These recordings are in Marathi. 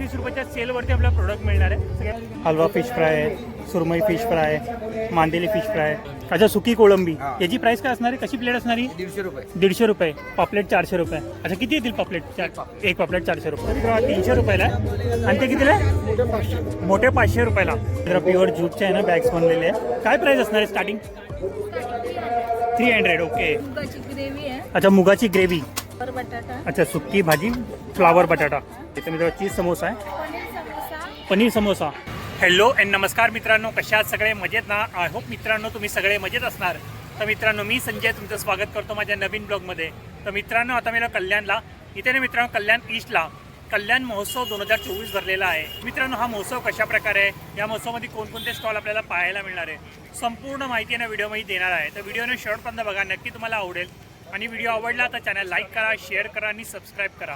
वीस रुपयाच्या सेलवरती आपल्याला प्रोडक्ट मिळणार आहे. हलवा फिश फ्राय आहे सुरमई फिश फ्राय मांदेली फिश फ्राय अच्छा सुकी कोळंबी. याची प्राइस काय असणार आहे? कशी प्लेट असणार आहे दीडशे रुपये. दीडशे रुपये. पॉपलेट चारशे रुपये. अच्छा किती येतील पॉपलेट चार एक पॉपलेट चारशे रुपये. तीनशे रुपयाला आहे. आणि ते कितीला आहे? मोठे पाचशे. रुपयाला. जरा प्युअर ज्यूटचे आहे ना बॅग्स बनलेले आहे. काय प्राइस असणार आहे स्टार्टिंग थ्री हंड्रेड ओके मुगाची ग्रेव्ही आहे. अच्छा मुगाची ग्रेव्ही वर बटाटा. अच्छा सुक्की भाजी फ्लावर बटाटा. इथे मित्र चीज समोसा आहे. पनीर समोसा. पनीर समोसा. हॅलो अँड नमस्कार मित्रांनो कशा आहात? सगळे मजेत ना? आय होप मित्रांनो तुम्ही सगळे मजेत असणार. तर मित्रांनो मी संजय तुमचं स्वागत करतो माझ्या नवीन ब्लॉगमध्ये. तर मित्रांनो आता मी कल्याणला इथे ना मित्रांनो कल्याण ईस्टला कल्याण महोत्सव दोन हजार चोवीस भरलेला आहे. मित्रांनो हा महोत्सव कशा प्रकारे आहे? या महोत्सवामध्ये कोणकोणते स्टॉल आपल्याला पाहायला मिळणार आहे? संपूर्ण माहिती आहे ना व्हिडिओमध्ये देणार आहे. तर व्हिडिओने शेवटपर्यंत बघा नक्की तुम्हाला आवडेल. आणि व्हिडिओ आवडला तर चॅनल लाईक करा शेअर करा आणि सबस्क्राईब करा.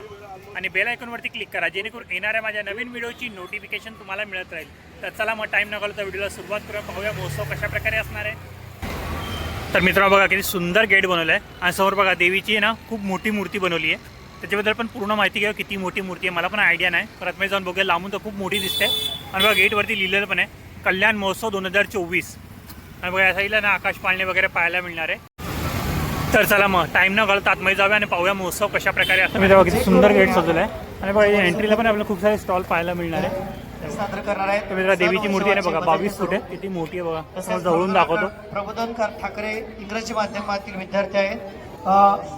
आणि बेल आयकॉनवरती क्लिक करा जेणेकरून येणाऱ्या माझ्या नवीन व्हिडिओची नोटिफिकेशन तुम्हाला मिळत राहील. तर चला मग टाईम न तर व्हिडिओला सुरुवात करूया पाहूया महोत्सव कशा प्रकारे असणार आहे. तर मित्रांनो बघा किती सुंदर गेट बनवलं आहे आणि समोर बघा देवीची आहे ना खूप मोठी मूर्ती बनवली आहे. त्याच्याबद्दल पण पूर्ण माहिती घ्या किती मोठी मूर्ती आहे. मला पण आयडिया नाही. परत मी जाऊन बघूया लांबून तर खूप मोठी दिसते. आणि बघा गेटवरती लिहिलेलं पण आहे कल्याण महोत्सव दोन हजार चोवीस. आणि बघा या साईडला ना आकाश पाळणे वगैरे पाहायला मिळणार आहे. तर चला मग टाइम न घालता आतमध्ये जाऊया आणि पाहूया महोत्सव कशा प्रकारे असतो. मी तेव्हा किती सुंदर गेट सजवलं आहे. आणि बघा एंट्रीला पण आपल्याला खूप सारे स्टॉल पाहायला मिळणार आहे. सादर करणार आहेत तर मित्रा देवीची मूर्ती आहे बघा बावीस फूट आहे. किती मोठी आहे बघा. जवळून दाखवतो. प्रबोधनकार ठाकरे इंग्रजी माध्यमातील विद्यार्थी आहेत.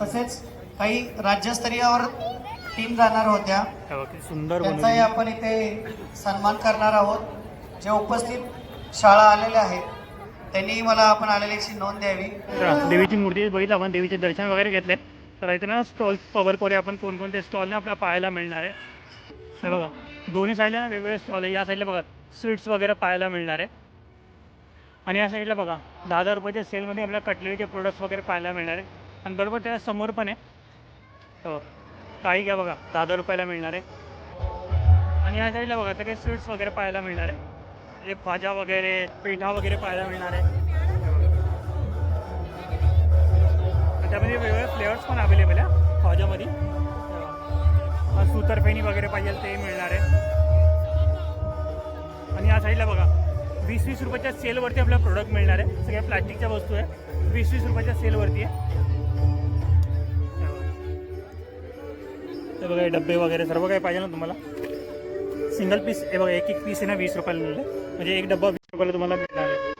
तसेच काही राज्यस्तरीयावर टीम जाणार होत्या. हे सुंदर त्यांचाही आपण इथे सन्मान करणार आहोत. जे उपस्थित शाळा आलेल्या आहेत. त्यांनी मला आपण आलेल्याची नोंद द्यावी. देवीची मूर्ती बघितलं आपण देवीचे दर्शन वगैरे घेतले. तर इथे ना स्टॉल कव्हर कोरे आपण कोणकोणते स्टॉल आपल्याला पाहायला मिळणार आहे. हे बघा दोन्ही साईडला ना वेगवेगळे स्टॉल आहे. या साईडला बघा स्वीट्स वगैरे पाहायला मिळणार आहे. आणि या साईडला बघा दहा हजार रुपयाच्या सेलमध्ये आपल्याला कटलरीचे प्रोडक्ट्स वगैरे पाहायला मिळणार आहे. आणि बरोबर त्या समोर पण आहे. हो काही घ्या बघा दहा हजार रुपयाला मिळणार आहे. आणि या साईडला बघा तर काही स्वीट्स वगैरे पाहायला मिळणार आहे. हे भाज्या वगैरे पेढा वगैरे पाहायला मिळणार आहे. त्यामध्ये वेगवेगळे फ्लेवर्स पण अवेलेबल आहे खाजामध्ये सुतरफेनी वगैरे पाहिजे ते मिळणार आहे. आणि या साईडला बघा वीस वीस रुपयाच्या सेलवरती आपल्याला प्रोडक्ट मिळणार आहे. सगळ्या प्लास्टिकच्या वस्तू आहे. वीस वीस रुपयाच्या सेलवरती आहे. हे बघा डब्बे वगैरे सर्व काही पाहिजे ना तुम्हाला. सिंगल पीस, हे बघा एक एक पीस आहे ना वीस रुपयाला. मिळेल म्हणजे एक डब्बा वीस रुपयाला तुम्हाला मिळणार आहे.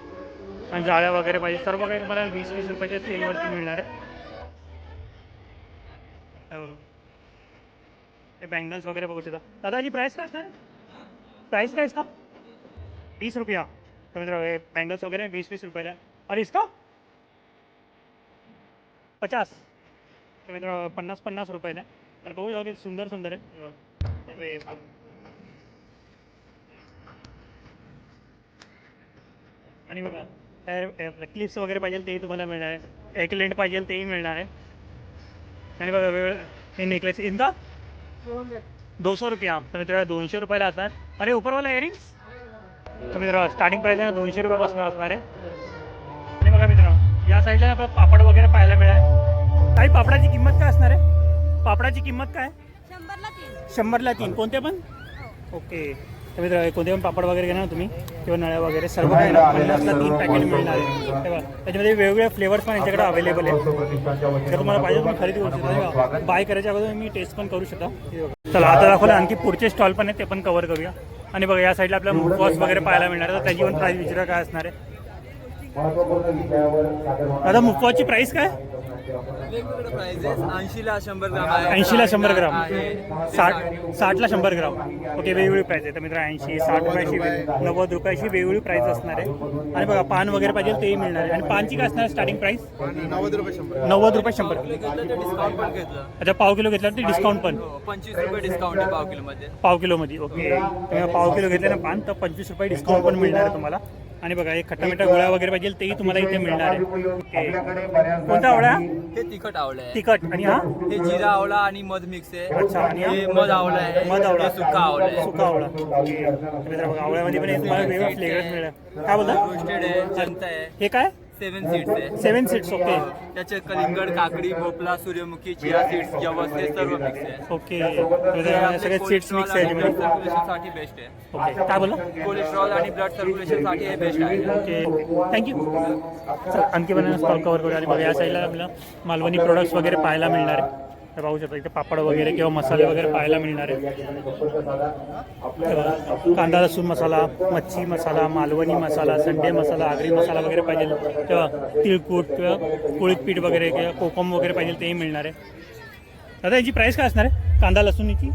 आणि जाळ्या वगैरे पाहिजे, सर्व काही तुम्हाला वीस वीस रुपयाच्या तेलवरती मिळणार आहे. हे. हे बँगल्स वगैरे बघू शकता. दादाची प्राईस काय असणार प्राईस काय इसका? बीस रुपया. तो मित्र हे बँगल्स वगैरे वीस वीस रुपयाला. और इसका? पचास. तो मित्र पन्नास पन्नास रुपयाला. तर बघू किती सुंदर सुंदर आहे. आणि बघा क्लिप्स वगैरे पाहिजे तेही तुम्हाला मिळणार आहे. एक लेंट पाहिजे तेही मिळणार आहे. आणि बघा वेळ हे नेकलेस इनका दो सौ रुपया तर मित्र दोनशे रुपयाला असणार. अरे उपरवाला इयरिंग्स तर मित्र स्टार्टिंग प्राईस आहे दोनशे रुपयापासून असणार आहे. आणि बघा मित्र या साईडला आपल्याला पापड वगैरे पाहायला मिळाल काही पापडाची किंमत काय असणार आहे? पापडाची किंमत काय? शंभरला तीन. शंभरला तीन. कोणते पण? ओके. तर कोणते पण पापड वगैरे घेणार तुम्ही किंवा नळ्या वगैरे सर्व काही पन्नासला तीन पॅकेट मिळणार आहे. तेव्हा त्याच्यामध्ये वेगवेगळे फ्लेवर्स पण यांच्याकडे अवेलेबल आहे जर तुम्हाला पाहिजे तुम्ही खरेदी करू शकता. बाय करायच्या अगोदर मी टेस्ट पण करू शकता. चला आता दाखवलं आणखी पुढचे स्टॉल पण आहेत ते पण कव्हर करूया. आणि बघा या साईडला आपल्याला मुखवास वगैरे पाहायला मिळणार आहे. तर त्याची पण प्राईस विचारा काय असणार आहे. दादा मुखवासची प्राईस काय? वेगवेगळे प्राइजेस ऐंशीला शंभर ग्राम आहे. ऐंशीला शंभर ग्राम. साठ साठला शंभर ग्राम. ओके वेगवेगळी प्राईस आहे तर मित्र ऐंशी साठ रुपयाची नव्वद रुपयाची वेगवेगळी प्राईस असणार आहे. आणि बघा पान वगैरे पाहिजे तेही मिळणार आहे. आणि पानची काय असणार स्टार्टिंग प्राईस नव्वद रुपये शंभर नव्वद रुपये शंभर घेतलं तर डिस्काउंट पण घेतलं. अच्छा पाव किलो घेतल्यावर ते डिस्काउंट पण. हो, पंचवीस रुपये डिस्काउंट आहे पाव किलो मध्ये पाव किलोमध्ये ओके. तुम्ही पाव किलो घेतले ना पान तर पंचवीस रुपये डिस्काउंट पण मिळणार आहे तुम्हाला. आणि बघा हे खट्टा मिठा गोळ्या वगैरे पाहिजे तेही तुम्हाला इथे मिळणार आहे. ओके. कोणता आवडा हे तिखट आवळं आहे. तिखट आणि हा? हे जिरा आवळा आणि मध मिक्स आहे. अच्छा आणि हा? हे मध आवळा आहे. मध आवळा. हे सुका आवळा आहे. सुका आवळा. ओके तर मित्र बघा आवळ्यामध्ये पण तुम्हाला फ्लेवर्स मिळणार काय बोलता रोस्टेड आहे जनता आहे. हे काय? सेवन सीट्स आहे. सेवन सीट्स ओके त्याच्यात कलिंगड काकडी भोपळा सूर्यमुखी चिया सीड्स जवस हे सर्व मिक्स आहे. ओके सगळे सीट्स मिक्स आहे ब्लड याच्यामध्ये सर्क्युलेशनसाठी बेस्ट आहे. ओके काय बोला कोलेस्ट्रॉल आणि ब्लड सर्क्युलेशनसाठी हे बेस्ट आहे. ओके थँक्यू आणखी पण स्टॉल कवर करूया आणि बघा या साईडला आपल्याला मालवणी प्रोडक्ट्स वगैरे पाहायला मिळणार आहे. हे पाहू शकता इथे पापड वगैरे किंवा मसाले वगैरे पाहायला मिळणार आहे. कांदा लसूण मसाला मच्छी मसाला मालवणी मसाला संडे मसाला आगरी मसाला वगैरे पाहिजे किंवा तिळकूट किंवा कुळीत पीठ वगैरे किंवा कोकम वगैरे पाहिजे तेही मिळणार आहे. दादा याची प्राईस काय असणार आहे? कांदा लसूणीची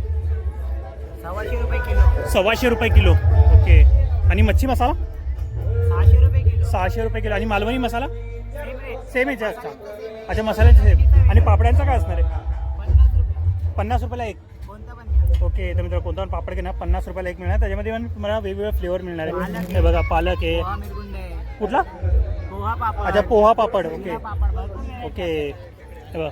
सव्वाशे रुपये किलो. सव्वाशे रुपये किलो. ओके. आणि मच्छी मसाला? सहाशे रुपये किलो. सहाशे रुपये किलो. आणि मालवणी मसाला? सेम आहे जास्त अच्छा. मसाल्याचे सेम आणि पापड्यांचा काय असणार आहे? पन्नास रुपयाला एक. कोणतं पण घ्या. ओके तर मित्र कोणता पण पापड घेणार पन्नास रुपयाला एक मिळणार. त्याच्यामध्ये पण तुम्हाला वेगवेगळे फ्लेवर मिळणार आहे. हे बघा पालक आहे. पोहा मिरगुंड आहे. कुठला? पोहा पापड. अच्छा पोहा पापड ओके. पोहा पापड भरपूर मिळेल. ओके. हे बघा.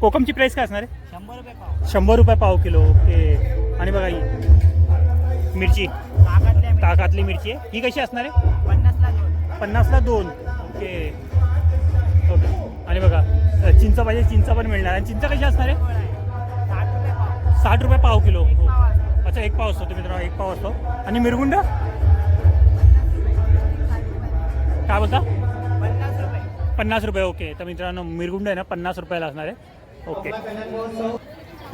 कोकमची प्राईस काय असणार आहे? शंभर रुपये पाव. शंभर रुपये पाव किलो ओके. आणि बघा ही. मिरची. ताकातल्या मिरच्या. ताकातली मिरची आहे. ही कशी असणार आहे? पन्नासला दोन. पन्नासला दोन. ओके. ओके. आणि बघा चिंच पाहिजे चिंच पण मिळणार. आणि चिंच कशी असणार आहे. साठ रुपये पाव किलो. अच्छा एक पाव असतो. तुम्ही मित्रांनो एक पाव असतो. आणि मिरगुंड? काय बोलता? पन्नास रुपये. ओके तर मित्रांनो मिरगुंड आहे ना पन्नास रुपयाला असणार आहे. ओके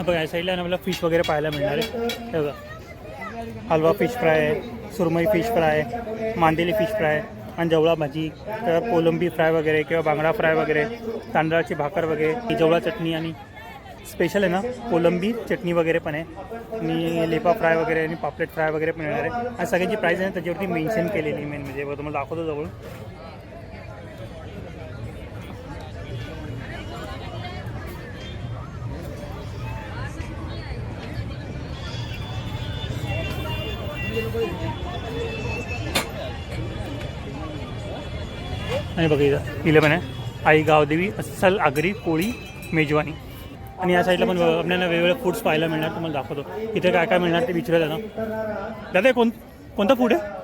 बघा या साईडला ना मला फिश वगैरे पाहायला मिळणार आहे. हे बघा. हलवा फिश फ्राय आहे सुरमई फिश फ्राय मांदेली फिश फ्राय आणि जवळा भाजी किंवा कोलंबी फ्राय वगैरे किंवा बांगडा फ्राय वगैरे तांदळाची भाकर वगैरे जवळा चटणी आणि स्पेशल आहे ना कोलंबी चटणी वगैरे पण आहे. आणि लेपा फ्राय वगैरे आणि पापलेट फ्राय वगैरे पण येणार आहे. आणि सगळ्यांची प्राईस आहे ना त्याच्यावरती मेन्शन केलेली मेन म्हणजे बघा तुम्हाला दाखवतो जवळ आणि बघा इथं पण आहे. आई गावदेवी अस्सल आगरी कोळी मेजवानी. आणि या साईडला पण आपल्याला वेगवेगळे फूड्स पाहायला मिळणार तुम्हाला दाखवतो. इथे काय काय मिळणार ते विचारत ना दादा कोण कोणतं फूड आहे?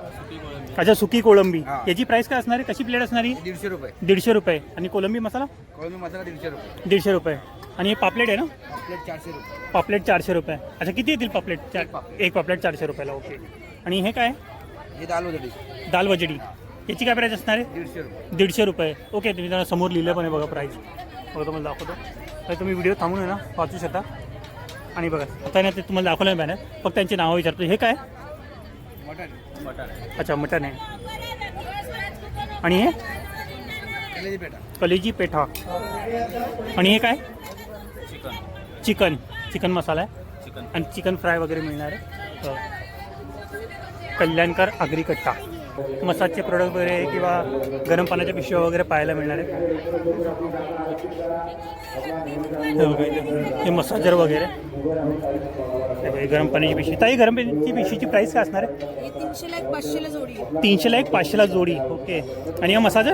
अच्छा सुकी कोळंबी. याची प्राईस काय असणार आहे? कशी प्लेट असणार आहे दीडशे रुपये. दीडशे रुपये. आणि कोलंबी मसाला? कोळंबी मसाला दीडशे रुपये. दीडशे रुपये. आणि हे पापलेट आहे ना? प्लेट चारशे रुपये. पापलेट चारशे रुपये. अच्छा किती येतील पापलेट? चार एक पापलेट चारशे रुपयाला ओके. आणि हे काय? हे दाल होती दाल वजडी. याची काय प्राईस असणार आहे? दीडशे रुपये. दीडशे रुपये. ओके तुम्ही त्यांना समोर लिहिलं पण आहे बघा प्राईस बघा तुम्हाला दाखवतो. तर तुम्ही व्हिडिओ थांबून आहे ना वाचू शकता. आणि बघा आता ना ते तुम्हाला दाखवलं नाही बॅनर फक्त त्यांची नावं विचारतो. हे काय? मटन मटन अच्छा मटन आहे. आणि हे? कलेजी पेटा कलेजी पेठा आणि हे काय? चिकन. चिकन. चिकन मसाला आहे. चिकन. आणि चिकन फ्राय वगैरे मिळणार आहे. कल्याणकर आगरी कट्टा. मसाजचे प्रोडक्ट वगैरे किंवा गरम पाण्याच्या पिशव्या वगैरे पाहायला मिळणार आहे हे मसाजर वगैरे. गरम पाण्याची पिशवी. ताई गरम पाण्याची पिशवीची प्राईस काय असणार आहे? हे तीनशेला एक पाचशेला जोडी ओके. आणि हा मसाजर?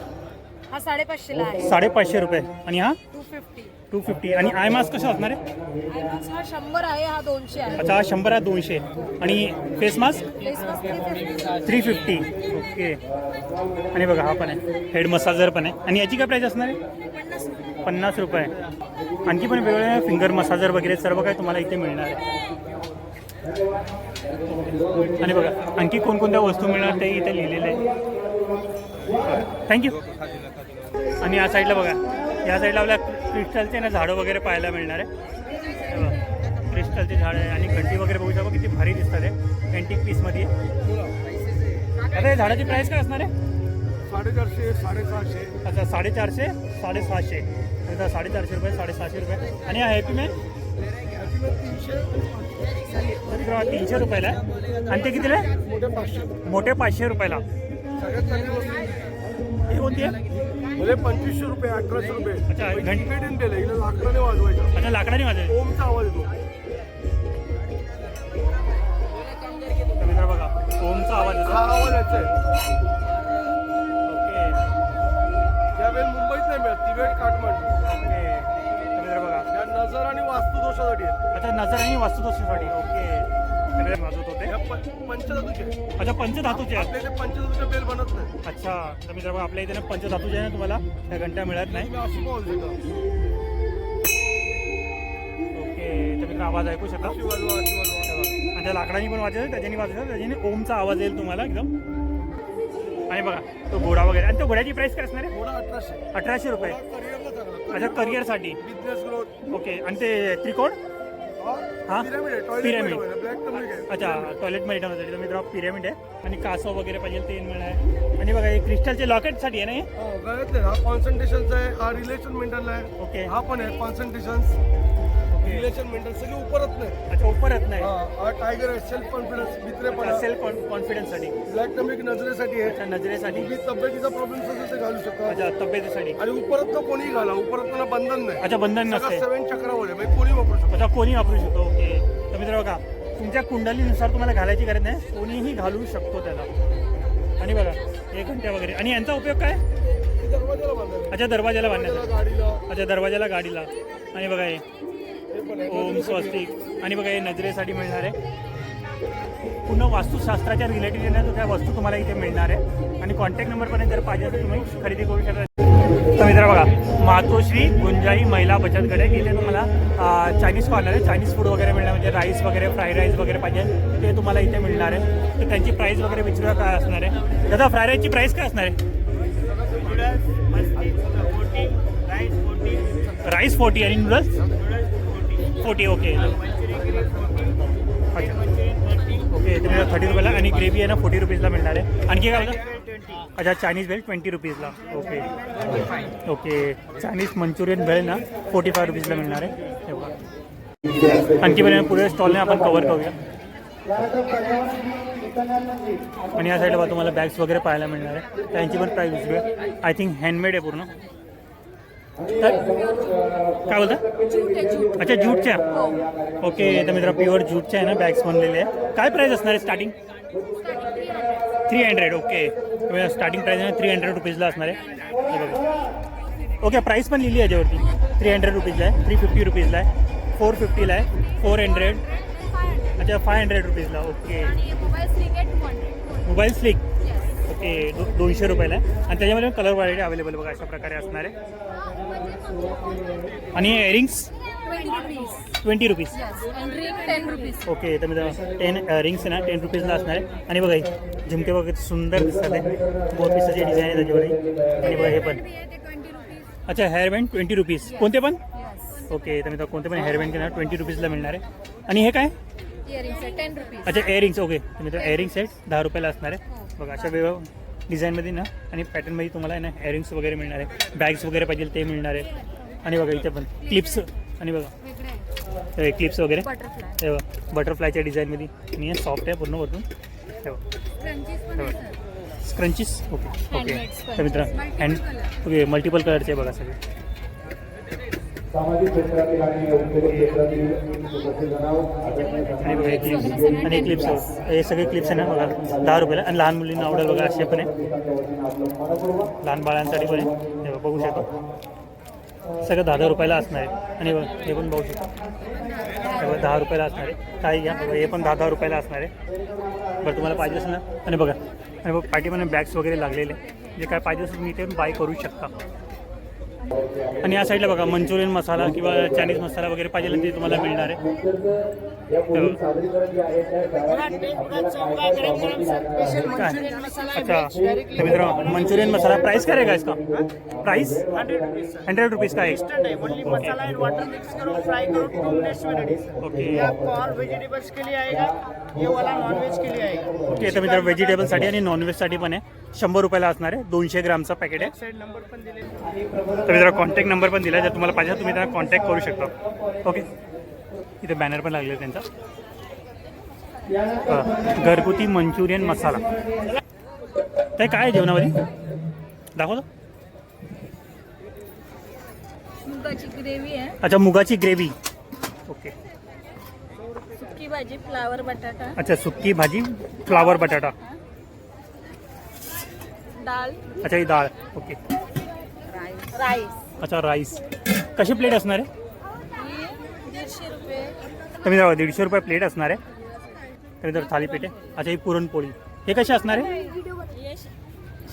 हा साडेपाचशेला साडेपाचशे रुपये. आणि हा? टू फिफ्टी टू फिफ्टी आणि आय मास्क कसं असणार आहे हा शंभर आहे हा दोनशे आहे. अच्छा हा शंभर आहे दोनशे. आणि face mask face. Three fifty okay आणि बघा हा पण आहे. हेड मसाजर पण आहे. आणि याची काय प्राईस असणार आहे? पन्नास रुपये. पन्नास रुपये. आणखी पण वेगवेगळे फिंगर मसाजर वगैरे सर्व काही तुम्हाला इथे मिळणार आहे. आणि बघा आणखी कोणकोणत्या वस्तू मिळणार ते इथे लिहिलेलं आहे. थँक्यू आणि या साईडला बघा. या साईडला आपल्या क्रिस्टलचे ना झाडं वगैरे पाहायला मिळणार आहे. हे क्रिस्टलचे झाड आहे आणि घंटी वगैरे बघू शकतो किती भारी दिसतात आहे. अँटिक पीसमध्ये आता या झाडाची प्राईस काय असणार आहे? साडेचारशे साडेसहाशे. अच्छा साडेचारशे साडेसहाशे. आता साडेचारशे रुपये साडेसहाशे रुपये. आणि हा हॅपी मॅन तीनशे रुपयाला आहे. आणि ते कितीला मोठे पाचशे. रुपयाला. हे कोणती आहे? भले पंचवीसशे रुपये अठराशे रुपये. अच्छा, घंटी. पेटून दिलं हिला लाकडाने वाजवायचं. अच्छा लाकडाने माझे ओमचा आवाज येतो. तर मित्र बघा ओमचा आवाज हा आवाज याचा आहे. ओके. मुंबईत नाही मिळत तिबेट काठमांडू. ओके. तर मित्र बघा. या नजर आणि वास्तुदोषासाठी आहेत अच्छा नजर आणि वास्तुदोषासाठी. ओके. सगळे वाजवत होते. या प- पंचधातूचे. अच्छा पंचधातूचे. आहेत आपल्या इथे पंचधातूचे बेल बनत नाही. अच्छा तर मित्रांनो आपल्या इथे ना पंचधातूचे आहे ना तुम्हाला त्या घंटा मिळत नाही. अशी शकता. ओके तर मित्र आवाज ऐकू शकाल अशी वाजवा अशी वाजवा. आणि त्या लाकडाने पण वाजवलं त्याच्याने वाजवलं त्याच्याने ओमचा आवाज येईल तुम्हाला एकदम. आणि बघा तो घोडा वगैरे आणि तो घोड्याची प्राइस काय असणार आहे? थोडा अठराशे. अठराशे रुपये. करिअरला चांगला अच्छा करिअरसाठी बिझनेस ग्रोथ ओके आणि ते त्रिकोण? हा? पिरामिड आहे आहे. अच्छा टॉयलेटमध्ये तर मित्र पिरामिड आहे. आणि कासव वगैरे पाहिजे ते मिळणार आणि बघा हे क्रिस्टलचे लॉकेटसाठी आहे ना हे? हो, गळ्यातले हा कॉन्सन्ट्रेशनचा आहे हा रिलेशन मेंटल आहे. ओके हा पण आहे कॉन्सन्ट्रेशन रिलेशन मेंटल सगळे उपरत नाही. अच्छा उपरत नाही. हा टायगर सेल्फ कॉन्फिडन्स मित्रेपणा. सेल्फ कॉन्फिडन्ससाठी ब्लॅक टमिक नजरेसाठी आहे. अच्छा नजरेसाठी. तुम्ही तब्येतीचा प्रॉब्लेम असेल ते घालू शकता अच्छा तब्येतीसाठी. आणि उपरत कोणीही घाला उपरत बंधन नाही. अच्छा बंधन नसते. सेवन चक्रावर आहे म्हणजे कोणी वापरू शकतो अच्छा कोणी वापरू शकतो ओके. तर मित्र बघा तुमच्या कुंडलीनुसार तुम्हाला घालायची गरज नाही. कोणीही घालू शकतो त्याला. आणि बघा एक घंट्या वगैरे. आणि यांचा उपयोग काय? अच्छा दरवाजाला बांधण्याचा अच्छा दरवाजाला गाडीला. आणि बघा हे. ओम स्वस्तिक आणि बघा हे नजरेसाठी मिळणार आहे. पूर्ण वास्तुशास्त्राच्या रिलेटेड ना त्या वस्तू तुम्हाला इथे मिळणार आहे. आणि कॉन्टॅक्ट नंबरपर्यंत जर पाहिजे असेल तुम्ही खरेदी करू शकता. तर मित्र बघा मातोश्री गुंजाई महिला बचत गट आहे इथे तुम्हाला चायनीज कॉर्नर आहे. चायनीज फूड वगैरे मिळणार म्हणजे राईस वगैरे फ्राईड राईस वगैरे पाहिजे. ते तुम्हाला इथे मिळणार आहे. तर त्यांची प्राईस वगैरे विचारूया काय असणार आहे. दादा फ्राईड राईसची प्राईस काय असणार आहे? राईस फोर्टी आणि नूडल्स फोर्टी ओके अच्छा ओके तुम्हाला थर्टी रुपयाला आणि ग्रेव्ही आहे ना फोर्टी रुपीजला मिळणार आहे. आणखी काय होतं अच्छा चायनीज भेल twenty रुपीजला. Okay okay Chinese Manchurian bhel ना फोर्टी फाय रुपीजला मिळणार आहे. आणखी पण पुढे स्टॉलने आपण कवर करूया. आणि या साईडला तुम्हाला बॅग्स वगैरे पाहायला मिळणार आहे. त्यांची पण प्राईस आय थिंक हँडमेड आहे पूर्ण. काय बोलता? अच्छा ज्यूटच्या ओके तर मित्र प्युअर ज्यूटच्या आहे ना बॅग्स बनलेले आहे काय प्राईस असणार आहे starting three hundred okay starting price आहे थ्री हंड्रेड रुपीजला असणार आहे. ओके प्राईस पण लिहिली आहे याच्यावरती. थ्री हंड्रेड रुपीजला आहे थ्री फिफ्टी रुपीजला आहे फोर फिफ्टीला आहे फोर हंड्रेड अच्छा फाय हंड्रेड रुपीजला ओके मोबाईल स्लिक ओके दो दोनशे रुपयाला आहे. आणि त्याच्यामध्ये कलर व्हरायटी अवेलेबल बघा अशा प्रकारे असणार आहे. आणि इयरिंग्स ट्वेंटी रुपीज ओके तर मी टेन रिंग्स ना टेन रुपीजला असणार आहे. आणि बघा झुमके वगैरे सुंदर दिसतात आहे पिसाचे डिझाईन आहे त्याच्यावर आणि बघा हे पण. अच्छा हेअर बँड ट्वेंटी रुपीज कोणते पण? ओके तर मी कोणते पण हेअर बँड घेणार ट्वेंटी रुपीजला मिळणार आहे. आणि हे काय? इयरिंग्स टेन रुपीज अच्छा एअरिंग्स ओके तर मित्र एअरिंग्स आहेत दहा रुपयाला असणार आहे. बघा अशा वेगळ्या डिझाईनमध्ये ना आणि पॅटर्नमध्ये तुम्हाला ना एअरिंग्स वगैरे मिळणार आहे. बॅग्स वगैरे पाहिजे ते मिळणार आहे. आणि बघा इथे पण क्लिप्स आणि बघा. क्लिप्स वगैरे. हे बघा बटरफ्लायच्या डिझाईनमध्ये. आणि हे सॉफ्ट आहे पूर्ण वरतून हे बघा. स्क्रंचीस ओके ओके तर मित्र हँड ओके मल्टिपल कलरचे आहे बघा सगळे. सामाजिक क्षेत्रातील आणि औद्योगिक क्षेत्रातील उपस्थित आणि क्लिप्स हे सगळे क्लिप्स आहे ना बघा दहा रुपयाला. आणि लहान मुलींना आवडेल बघा असे पण आहे. लहान बाळांसाठी पण आहे. हे बघा, शकतो. सगळं दहा दहा रुपयाला असणार आहे. आणि बघा, हे पण बघू शकतो. बघा दहा रुपयाला असणार आहे. काही घ्या बघा हे पण दहा दहा रुपयाला असणार आहे. बरं तुम्हाला पाहिजे असेल ना. आणि बघा आणि बघा पाठीमध्ये बॅग्स वगैरे लागलेले. जे काय पाहिजे असेल तुम्ही इथे बाय करू शकता. आणि या साईडला बघा मंचुरियन मसाला किंवा चायनीज मसाला वगैरे पाहिजे ते तुम्हाला मिळणार आहे. अच्छा. तर मित्र मंचुरियन मसाला प्राइस काय रहेगा इसका प्राइस हंड्रेड रुपीज़ का एक only masala and water mix करो फ्राई करो टू मिनट्स में रेडी ओके वेजिटेबल्स के लिए आएगा ये वाला नॉन वेज के लिए आएगा. ओके तर मित्र व्हेजिटेबलसाठी आणि नॉनव्हेजसाठी पण आहे. शंभर रुपयाला असणार आहे. दोनशे ग्रामचा पॅकेट आहे. तर मित्र कॉन्टॅक्ट नंबर पण दिला आहे. जर तुम्हाला पाहिजे तर तुम्ही त्यांना कॉन्टॅक्ट करू शकता. ओके इथे बॅनर पण लागले त्यांचा. घरगुती मंचुरियन मसाला. ते काय मुगाची ग्रेव्ही आहे. अच्छा मुगाची ग्रेव्ही. ओके. सुकी भाजी फ्लावर बटाटा. अच्छा सुक्की भाजी फ्लावर बटाटा. डाळ. अच्छा ही डाळ. ओके. राईस. अच्छा राईस. कशी प्लेट असणार आहे? तर मी दीडशे रुपये प्लेट असणार आहे. तर इथं थालीपीठ आहे अच्छा ही पुरणपोळी. हे कसे असणार आहे?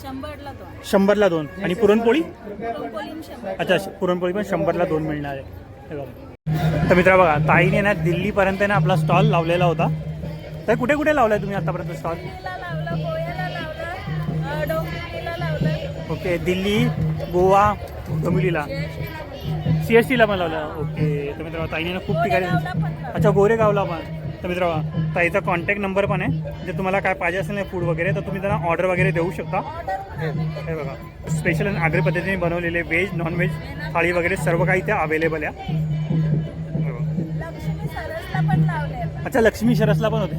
शंभरला दोन. शंभरला दोन. आणि पुरणपोळी? पुरणपोळी आणि शंभर. अच्छा श- पुरणपोळी पण शंभरला दोन मिळणार आहे. हे बघा. तर मित्रा बघा ताईने ना दिल्लीपर्यंत ना आपला स्टॉल लावलेला होता. तर कुठे कुठे लावलाय तुम्ही आतापर्यंत स्टॉल? दिल्लीला लावलं गोव्याला लावलं अं, डोंबिवलीला लावलं. ओके दिल्ली गोवा डोंबिवलीला सी एस टीला पण लावलं. ओके तर मित्र ताईने खूप ठिकाणी. अच्छा गोरेगावला पण. तर मित्र ताईचा कॉन्टॅक्ट नंबर पण आहे. जर तुम्हाला काय पाहिजे असेल ना फूड वगैरे तर तुम्ही त्यांना ऑर्डर वगैरे देऊ शकता. हे बघा स्पेशल आणि आगरी पद्धतीने बनवलेले व्हेज नॉन व्हेज थाळी वगैरे सर्व काही इथे अवेलेबल आहे. अच्छा लक्ष्मी शरसला पण होते.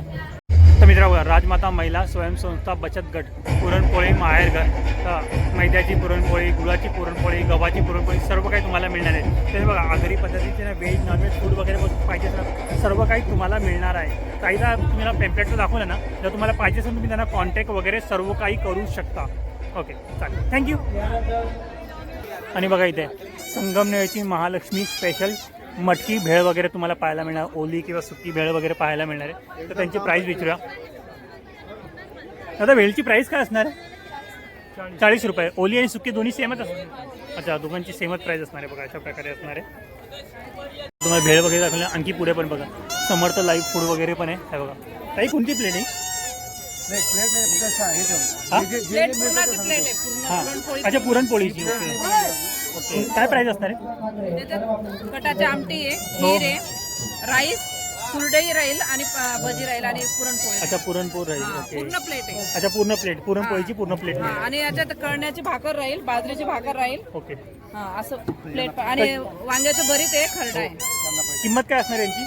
तर राजमाता महिला स्वयंसंस्था बचत गट पुरणपोळी माहेरघर मैद्याची पुरणपोळी गुळाची पुरणपोळी गव्हाची पुरणपोळी सर्व काही तुम्हाला मिळणार आहे. तर बघा आगरी पद्धतीचे ना व्हेज नॉनव्हेज फूड वगैरे पाहिजे असेल ना, सर्व काही तुम्हाला मिळणार आहे. काहीदा तुम्हाला पेम्पलेटचं दाखवलं ना जर तुम्हाला पाहिजे असेल तुम्ही त्यांना कॉन्टॅक्ट वगैरे सर्व काही करू शकता. ओके चालेल. थँक्यू आणि बघा इथे संगमनेरची महालक्ष्मी स्पेशल मटकी भेळ वगैरे तुम्हाला पाहायला मिळणार ओली किंवा सुकी भेळ वगैरे पाहायला मिळणार आहे. तर त्यांची प्राईस विचारूया आता भेळची प्राईस काय असणार आहे? चाळीस रुपये. ओली आणि सुकी दोन्ही सेमच असणार अच्छा दोघांची सेमच प्राईस असणार आहे बघा अशा प्रकारे असणार आहे. तुम्हाला भेळ वगैरे दाखवलं आणखी पुढे पण बघा. समर्थ लाईव्ह फूड वगैरे पण आहे. हे बघा. काही कोणती प्लेट आहे? अच्छा पुरणपोळीची ओके. काय प्राईस असणार आहे? त्याच्यात कटाची आमटी आहे. खीर आहे राईस कुरडई राहील आणि प- भजी राहील आणि पुरणपोळी अच्छा पुरणपोळ राहील. हा, ओके. पूर्ण प्लेट आहे. अच्छा पूर्ण प्लेट पुरणपोळीची पूर्ण प्लेट हा, आणि याच्यात कळण्याची भाकर राहील बाजरीची भाकर राहील. ओके. हा असं प्लेट आणि वांग्याचं भरीत आहे खरडा आहे. किंमत काय असणार यांची?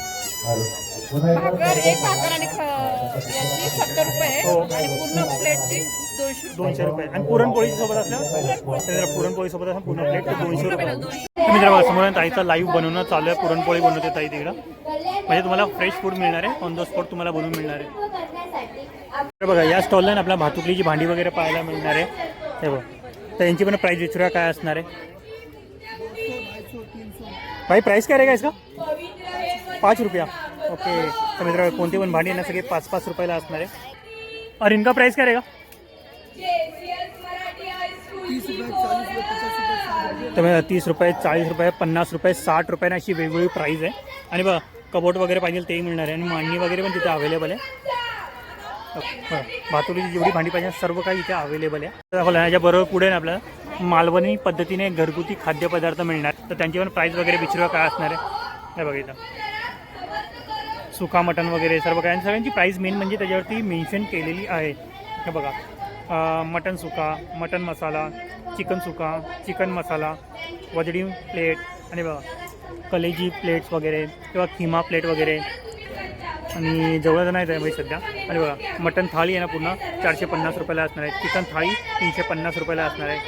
भाकर एक भाकर आणि ख- याची सत्तर रुपये आहे हो. आणि पूर्ण प्लेटची दोनशे रुपये. दोनशे रुपये आणि पुरणपोळी सोबत असल्यावर पुरणपोळी सोबत असं पूर्ण प्लेट दोनशे रुपये. तुम्ही जरा समोर ताईचा लाईव्ह बनवणं चालू आहे. पुरणपोळी बनवते ताई तिकडं. म्हणजे तुम्हाला फ्रेश फूड मिळणार आहे. ऑन द स्पॉट तुम्हाला बनवून मिळणार आहे. बघा या स्टॉलला ना आपल्या भातुकलीची भांडी वगैरे पाहायला मिळणार आहे. हे बघ. तर यांची पण प्राईस विचारा काय असणार आहे. भाई प्राईस काय रे काय इसका पाच रुपया. ओके तर मित्र कोणती पण भांडी ना सगळे पाच पाच रुपयाला असणार आहे. और इनका प्राइस काय रहेगा का तुम्ही तीस रुपये चाळीस रुपये पन्नास रुपये साठ रुपयाने अशी वेगवेगळी प्राईस आहे. आणि बघा कबोट वगैरे पाहिजे तेही मिळणार आहे. आणि मांडणी वगैरे पण तिथे अवेलेबल आहे. भातुलीची जेवढी भांडी पाहिजे सर्व काही इथे अवेलेबल आहे. दाखवलं याच्याबरोबर पुढे ना आपल्याला मालवणी पद्धतीने घरगुती खाद्यपदार्थ मिळणार. तर त्यांची पण प्राईस वगैरे विचारूया काय असणार आहे? हे बघितलं इथं. सुका मटण वगैरे सर्व काही. आणि सगळ्यांची प्राईस मेन म्हणजे त्याच्यावरती मेन्शन केलेली आहे. हे बघा. मटन सुका मटन मसाला चिकन सुका चिकन मसाला वजडी प्लेट आणि बघा कलेजी प्लेट्स वगैरे किंवा खिमा प्लेट वगैरे. आणि जवळ नाही आहे म्हणजे सध्या. आणि बघा मटन थाळी आहे ना पूर्ण चारशे पन्नास रुपयाला असणार आहे. चिकन थाळी तीनशे पन्नास रुपयाला असणार आहे.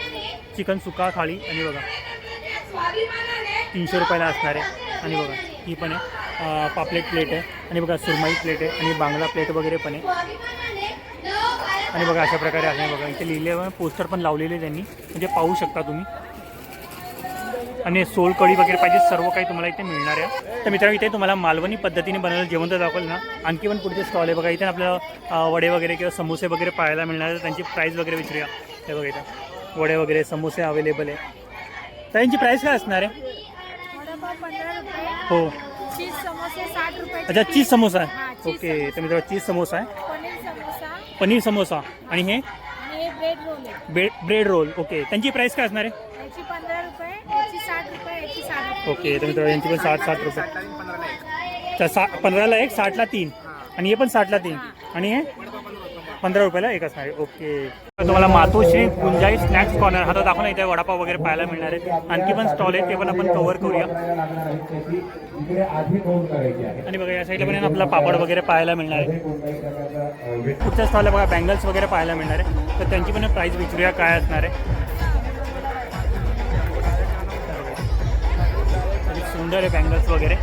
चिकन सुका थाळी आणि बघा तीनशे रुपयाला असणार आहे. आणि बघा ही पण आहे. पापलेट प्लेट आहे. आणि बघा सुरमई प्लेट आहे. आणि बांगला प्लेट वगैरे पण आहे. आणि बघा अशा प्रकारे आहे बघा. इथे लिहिले पोस्टर पण लावलेले त्यांनी. म्हणजे पाहू शकता तुम्ही. आणि सोलकढी वगैरे पाहिजे सर्व काही तुम्हाला इथे मिळणार आहे. तर मित्रांनो इथे तुम्हाला मालवणी पद्धतीने बनवलेलं जेवण तर दाखवलं ना. आणखी पण पुढचे स्टॉल आहे बघा. इथे आपल्याला वडे वगैरे किंवा समोसे वगैरे पाहायला मिळणार आहे त्यांची प्राईस वगैरे विचारूया. हे बघा इथं. वडे वगैरे समोसे अवेलेबल आहे. तर यांची प्राईस काय असणार आहे? हो. अच्छा चीज समोसा आहे. ओके तर मित्रांनो चीज समोसा आहे. पनीर समोसा आणि हे? आणि हे ब्रेड रोल आहे. ब्रेड ब्रेड रोल ओके त्यांची प्राईस काय असणार आहे? याची पंधरा रुपये याची साठ रुपये याची साठ रुपये. ओके तर मित्रांनो यांची पण साठ साठ रुपये. अच्छा सा पंधराला एक साठला तीन. आणि हे पण साठला तीन. आणि हे? पंधरा रुपयाला एक असणार आहे. ओके. तर तुम्हाला मातोश्री गुंजाई स्नॅक्स कॉर्नर हा तर दाखवून इथे वडापाव वगैरे पाहायला मिळणार आहे. आणखी पण स्टॉल आहे ते पण आपण कव्हर करूया. आणि बघा या साईडला पण आपला पापड वगैरे पाहायला मिळणार आहे. पुढच्या स्टॉलला बघा बँगल्स वगैरे पाहायला मिळणार आहे. तर त्यांची पण प्राईस विचारूया काय असणार आहे. सुंदर आहे बँगल्स वगैरे.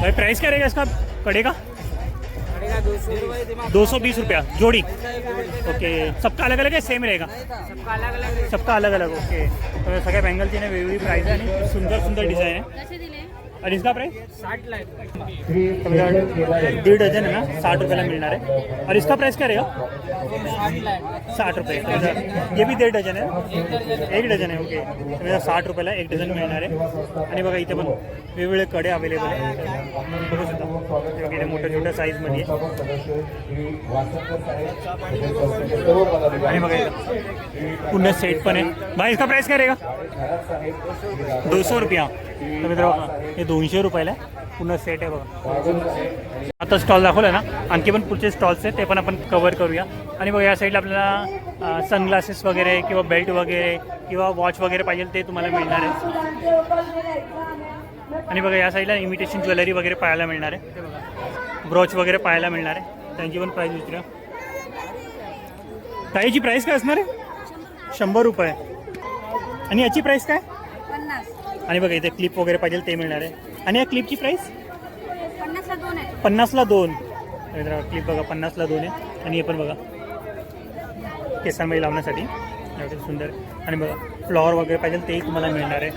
भाई प्राइस क्या रहेगा इसका? कड़ेगा दो सौ बीस रुपया, जोड़ी। ओके सबका अलग अलग है सेम रहेगा? सबका अलग अलग ओके सगे सगळ्या बँगलची ना वेगवेगळी प्राईस आहे आणि सुंदर सुंदर डिज़ाइन आहे और इसका प्राइस श्री शेखर केदारे डेढ़ डजन है ना? साठ रुपये मिलना है और इसका प्राइस क्या रहेगा साठ रुपये. ये भी दीड डझन आहे एक डझन आहे ओके साठ रुपयाला एक डझन मिळणार आहे. आणि बघा इथे पण वेगवेगळे कडे अवेलेबल आहे. बघू शकता. हे मोठ्या छोट्या साईजमध्ये आहे. आणि बघा पूर्ण सेट पण आहे. भाई इसका प्राइस काय रहेगा श्री दो सौ रुपया. तर मित्र हे दोनशे रुपयाला आहे पूर्ण सेट आहे बघा. आता स्टॉल दाखवला ना? आणखी पण पुढचे स्टॉल्स आहेत ते पण आपण कवर करूया. आणि बघा या साईडला आपल्याला सनग्लासेस वगैरे किंवा बेल्ट वगैरे किंवा वॉच वगैरे पाहिजे ते तुम्हाला मिळणार आहे. आणि बघा या साईडला इमिटेशन ज्वेलरी वगैरे पाहायला मिळणार आहे. ब्रॉच वगैरे पाहायला मिळणार आहे. त्यांची पण प्राईस विचारा. ताईची प्राईस काय असणार आहे? शंभर रुपये. आणि याची प्राईस काय? पन्नास. आणि बघा इथे क्लिप वगैरे पाहिजे ते मिळणार आहे. आणि या क्लिपची प्राईस पन्नासला दोन आहे. पन्नासला दोन. क्लिप बघा पन्नासला दोन आहे. आणि हे पण बघा केसांमध्ये लावण्यासाठी. सुंदर. आणि बघा फ्लॉवर वगैरे पाहिजे तेही तुम्हाला मिळणार आहे.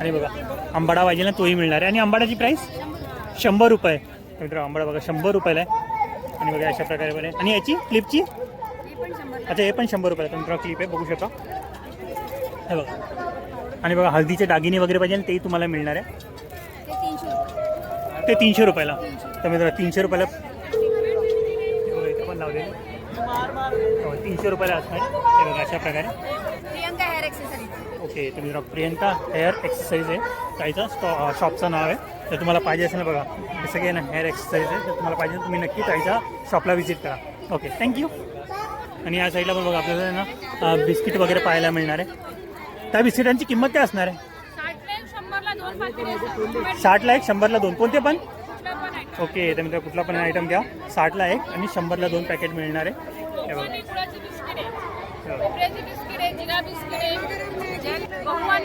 आणि बघा आंबाडा पाहिजे ना तोही मिळणार आहे. आणि आंबाडाची प्राईस शंभर रुपये. मित्र आंबाडा बघा शंभर रुपयाला आहे. आणि बघा अशा प्रकारे पण आहे. आणि याची क्लिपची अच्छा हे पण शंभर रुपयाला मित्र क्लिप आहे बघू शकता. हे बघा. आणि बघा हळदीचे दागिने वगैरे पाहिजे तेही तुम्हाला मिळणार आहे. ते तीनशे रुपये ते तीनशे रुपयाला. तर मित्र तीनशे रुपयाला पण लावलेलं हो, तीनशे रुपयाला असणार. हे बघा अशा प्रकारे. ओके तर मित्र प्रियंका हेअर एक्सरसाइज आहे. काहीचं स्टॉ शॉपचं नाव आहे. तर तुम्हाला पाहिजे असेल ना बघा हे सगळे ना हेअर एक्सरसाइज आहे. तर तुम्हाला पाहिजे तुम्ही नक्की ताईच्या शॉपला व्हिजिट करा. ओके थँक्यू आणि या साईडला पण बघा आपल्याला ना बिस्किट वगैरे पाहायला मिळणार आहे. त्या बिस्किटांची किंमत काय असणार आहे? साठला एक शंभरला दोन कोणते पण? ओके तर मित्र कुठला पण आयटम घ्या. साठला एक आणि शंभरला दोन पॅकेट मिळणार आहे. हे बघा.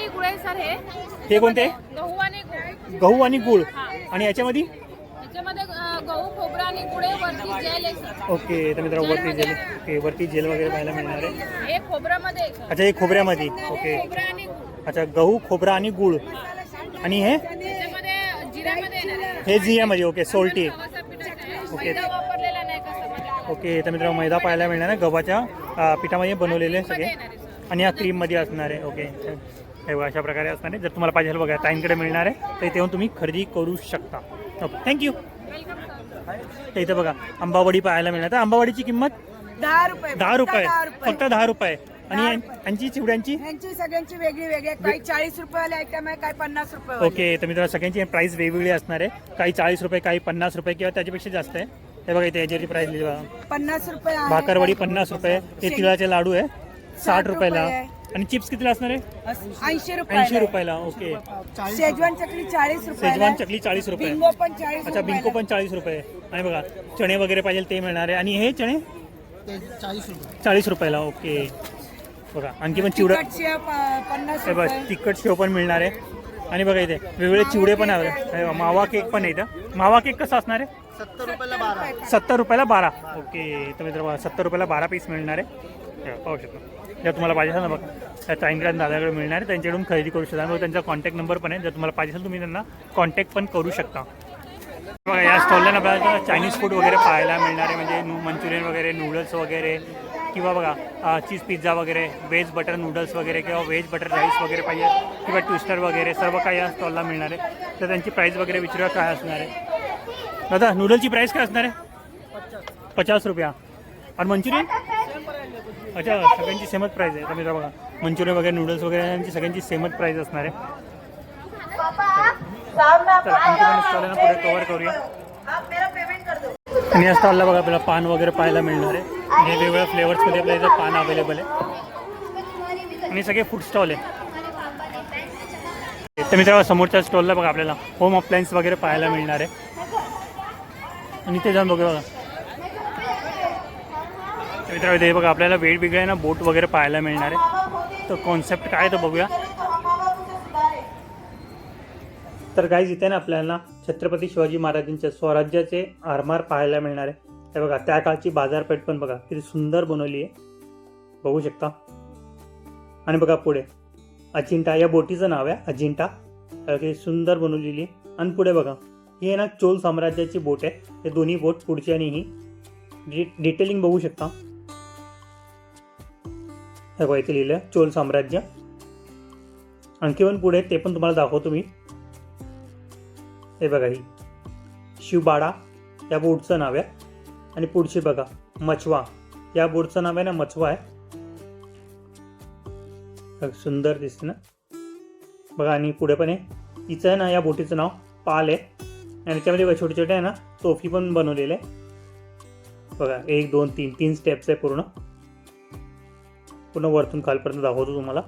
गुळ सर हे. हे कोणते? गहू आणि गुळ. आणि याच्यामध्ये? गहू खोबरा आणि गुळ आहे वरती जेल आहे. सर ओके तर मित्र वरती जेल ओके वरती जेल वगैरे पाहायला मिळणार आहे. हे खोबऱ्यामध्ये. आहे, सर अच्छा हे खोबऱ्यामध्ये. ओके. खोबरा आणि गुळ. अच्छा गहू खोबरा आणि गूळ. आणि हे? त्याच्यामध्ये जिऱ्यामध्ये येणार आहे. हे जियामध्ये ओके सोल्टी पिठाचा आहे. ओके. मैदा वापरलेला नाही कसं ओके तर मित्र मैदा पाहायला मिळणार आहे. गव्हाच्या अं, पिठामध्ये बनवलेले सगळे. आणि या क्रीममध्ये असणार आहे. ओके. हे बघा, अशा प्रकारे असणार आहे. जर तुम्हाला पाहिजे असेल बघा ताईंकडे मिळणार आहे. तर इथे येऊन तुम्ही खरेदी करू शकता. ओके थँक्यू तर इथं बघा आंबावडी पाहायला मिळणार. तर आंबावडीची किंमत? दहा रुपये दहा रुपये. दहा रुपये. फक्त दहा रुपये. आणि यांची चिवड्यांची? ह्यांची सगळ्यांची वेगळी वेगळी आहे. काही चाळीस रुपयाला आयटम आहे काही पन्नास रुपये ओके तर मित्रांनो सगळ्यांची प्राईस वेगवेगळी असणार आहे. काही चाळीस रुपये काही पन्नास रुपये किंवा त्याच्यापेक्षा जास्त आहे. हे बघा इथे प्राईस लिहिली बघा. पन्नास रुपये आहे. भाकरवडी पन्नास रुपये. हे तिळाचे लाडू आहे. साठ रुपयाला. रुपये. आणि चिप्स कितीला असणार आहे? ऐंशी रुपये ऐंशी रुपयाला ओके. शेजवान चकली चाळीस रुपये शेजवान चकली चाळीस रुपये. बिंगो पण चाळीस अच्छा बिंको पण चाळीस रुपये. आणि बघा चणे वगैरे पाहिजे ते मिळणार आहे. आणि हे चणे? चाळीस रुपयाला ओके. बघा आणखी पण चिवडा प- पन्नास हे बघ रुपये. तिखट शेव पण मिळणार आहे. आणि बघा इथे वेगवेगळे चिवडे पण आहे. हे बघा, मावा केक पण आहे इथं. मावा केक कसा असणार आहे? सत्तर रुपयाला बारा. ओके तर मित्र सत्तर रुपयाला बारा पीस मिळणार आहे. हे पाहू शकता. जर तुम्हाला पाहिजे असेल ना बघ त्या ताईंकडे दादाकडे मिळणार आहे त्यांच्याकडून खरेदी करू शकता. त्यांचा कॉन्टॅक्ट नंबर पण आहे. जर तुम्हाला पाहिजे असेल तुम्ही त्यांना कॉन्टॅक्ट पण करू शकता. बघा या स्टॉलला आपल्याला चायनीज फूड वगैरे पाहायला मिळणार आहे. म्हणजे नू मंचुरियन वगैरे नूडल्स वगैरे किंवा बघा चीज पिझ्झा वगैरे व्हेज बटर नूडल्स वगैरे किंवा व्हेज बटर राईस वगैरे पाहिजे किंवा ट्विस्टर वगैरे सर्व काही या स्टॉलला मिळणार आहे. तर त्यांची प्राईस वगैरे विचारूया काय असणार आहे. दादा नूडलची प्राईस काय असणार आहे? पचास रुपया. आणि मंचुरियन अच्छा सगळ्यांची सेमच प्राईस आहे. तर मित्र बघा मंचुरियन वगैरे नूडल्स वगैरे यांची सगळ्यांची सेमच प्राईस असणार आहे. तर पुढे कव्हर करूया. आणि या स्टॉलला बघा आपल्याला पान वगैरे पाहायला मिळणार आहे. वेगवेगळ्या फ्लेवर्समध्ये आपल्या इथं पान अवेलेबल आहे. आणि सगळे फूड स्टॉल आहे. तर मित्रांनो समोरच्या स्टॉलला बघा आपल्याला होम अप्लायन्स वगैरे पाहायला मिळणार आहे. आणि ते जाऊन बघा बघा. मित्रांनो इथे बघा आपल्याला वेगवेगळे ना बोट वगैरे पाहायला मिळणार आहे. तर कॉन्सेप्ट काय तर बघूया. तर काहीच इथे ना आपल्याला छत्रपती शिवाजी महाराजांच्या स्वराज्याचे आरमार पाहायला मिळणार आहे. हे बघा त्या काळची बाजारपेठ पण बघा किती सुंदर बनवली आहे. बघू शकता. आणि बघा पुढे अजिंठा या बोटीचं नाव आहे अजिंठा. किती सुंदर बनवलेली आहे. आणि पुढे बघा ही आहे ना चोल साम्राज्याची बोट आहे. हे दोन्ही बोट पुढची आणि ही. डि डिटेलिंग बघू शकता. हे इथे लिहिलं चोल साम्राज्य. आणखी पण पुढे ते पण तुम्हाला दाखवतो मी. हे बघा ही. शिवबाडा या बोर्डचं नाव आहे. आणि पुढची बघा मचवा. या बोर्डचं नाव आहे ना मचवा आहे. सुंदर दिसते ना. बघा आणि पुढे पण आहे. हिचं आहे ना या बोटीचं नाव पाल आहे. आणि त्यामध्ये छोटे छोटे आहे ना तोफी पण बनवलेले आहे. बघा एक दोन तीन तीन स्टेप्स आहे पूर्ण. पूर्ण वरतून खालपर्यंत दाखवतो तुम्हाला.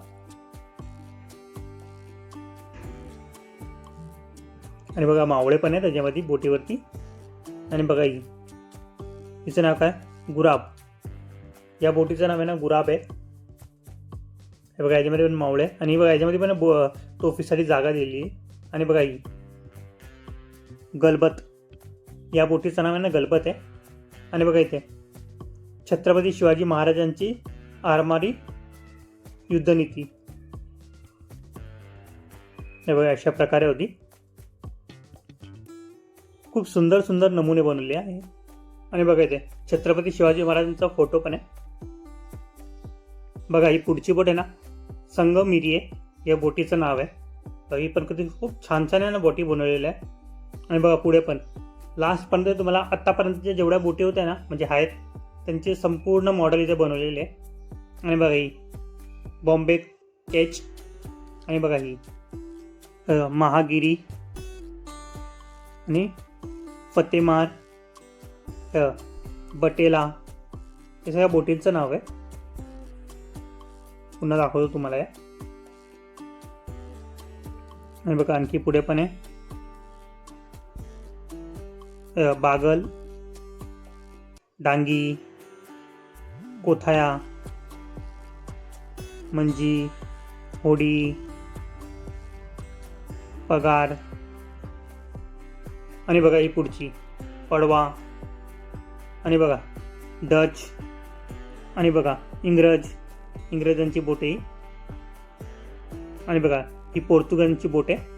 आणि बघा मावळे पण आहे त्याच्यामध्ये बोटीवरती. आणि बघा ही. हिचं नाव काय? गुराब. या बोटीचं नाव आहे ना गुराब आहे. हे बघा याच्यामध्ये पण मावळे आहे. आणि बघा याच्यामध्ये पण बो टोफीसाठी जागा दिलेली आहे. आणि बघा ही. गलबत. या बोटीचं नाव आहे ना गलबत आहे. आणि बघा इथे. छत्रपती शिवाजी महाराजांची आरमारी युद्धनीती. हे बघा अशा प्रकारे होती. खूप सुंदर सुंदर नमुने बनवले आहे. आणि बघा इथे छत्रपती शिवाजी महाराजांचा फोटो पण आहे. बघा ही पुढची बोट आहे ना संगमिरी आहे. या बोटीचं नाव आहे. ही पण कधी खूप छान छान आहे ना बोटी बनवलेल्या आहे. आणि बघा पुढे पण. लास्टपर्यंत तुम्हाला आत्तापर्यंतच्या जेवढ्या बोटी होत्या ना म्हणजे आहेत त्यांचे संपूर्ण मॉडेल इथे बनवलेले आहे. आणि बघा ही. बॉम्बे एच आणि बघा ही. महागिरी. आणि फतेमार. बटेला. हे सगळ्या बोटींचं नाव आहे. पुन्हा दाखवतो तुम्हाला या. आणि बघा आणखी पुढे पण आहे. बागल. डांगी. कोथाया. मंजी होडी पगार आणि बघा ही पुढची. पडवा आणि बघा डच आणि बघा इंग्रज इंग्रजांची बोट. ही. आणि बघा ही पोर्तुगालची बोट. आहे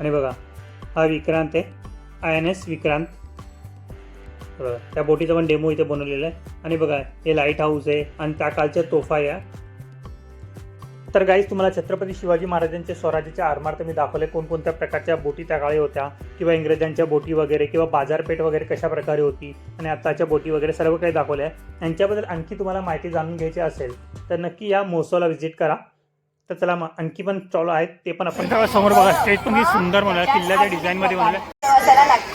आणि बघा हा विक्रांत आहे आय एन एस विक्रांत. बघा त्या बोटीचा पण डेमो इथे बनवलेला आहे. आणि बघा हे लाइट हाऊस आहे आणि त्या कालच्या तोफा या. तर गाईज तुम्हाला छत्रपती शिवाजी महाराजांचे स्वराज्याचे आरमार तर मी दाखवले कोणकोणत्या प्रकारच्या बोटी त्या काळी होत्या किंवा इंग्रजांच्या बोटी वगैरे किंवा बाजारपेठ वगैरे कशा प्रकारे होती आणि आत्ताच्या बोटी वगैरे सर्व काही दाखवले आहे यांच्याबद्दल आणखी तुम्हाला माहिती जाणून घ्यायची असेल तर नक्की या महोत्सवाला व्हिजिट करा. तर चला मग आणखी पण स्टॉल आहेत ते पण आपण समोर बघा स्टेज किती सुंदर बनवलं किल्ल्याच्या डिझाईनमध्ये लागली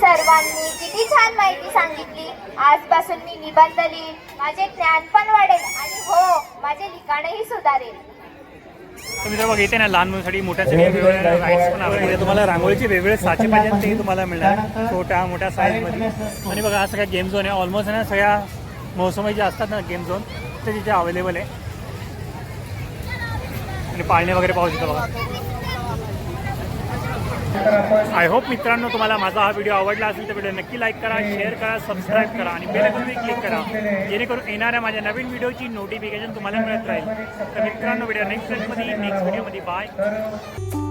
सर्वांनी किती छान माहिती सांगितली. आजपासून मी निबंध लिहीन. माझे ज्ञान पण वाढेल आणि हो माझे लिखाणही सुधारेल. तुम्ही जर बघा इथे ना लहान मुलांसाठी मोठ्यासाठी वेगवेगळ्या राईड्स पण आहेत. तुम्हाला रांगोळीचे वेगवेगळे साचे पाहिजे तेही तुम्हाला मिळणार. छोट्या मोठ्या साईजमध्ये आणि बघा हा सगळ्या गेम झोन आहे. ऑलमोस्ट ना सगळ्या मौसमी जे असतात ना गेम झोन ते तिथे अवेलेबल आहे. आणि पाळणे वगैरे पाहू शकता बघा. आय होप मित्रांनो तुम्हाला माझा हा व्हिडिओ आवडला असेल तर व्हिडिओ नक्की लाईक करा शेअर करा सबस्क्राईब करा आणि बेल क्लिक करा. जेणेकरून येणाऱ्या माझ्या नवीन व्हिडिओची नोटिफिकेशन तुम्हाला मिळत राहील. तर मित्रांनो व्हिडिओ नेक्स्टमध्ये नेक्स्ट व्हिडिओमध्ये बाय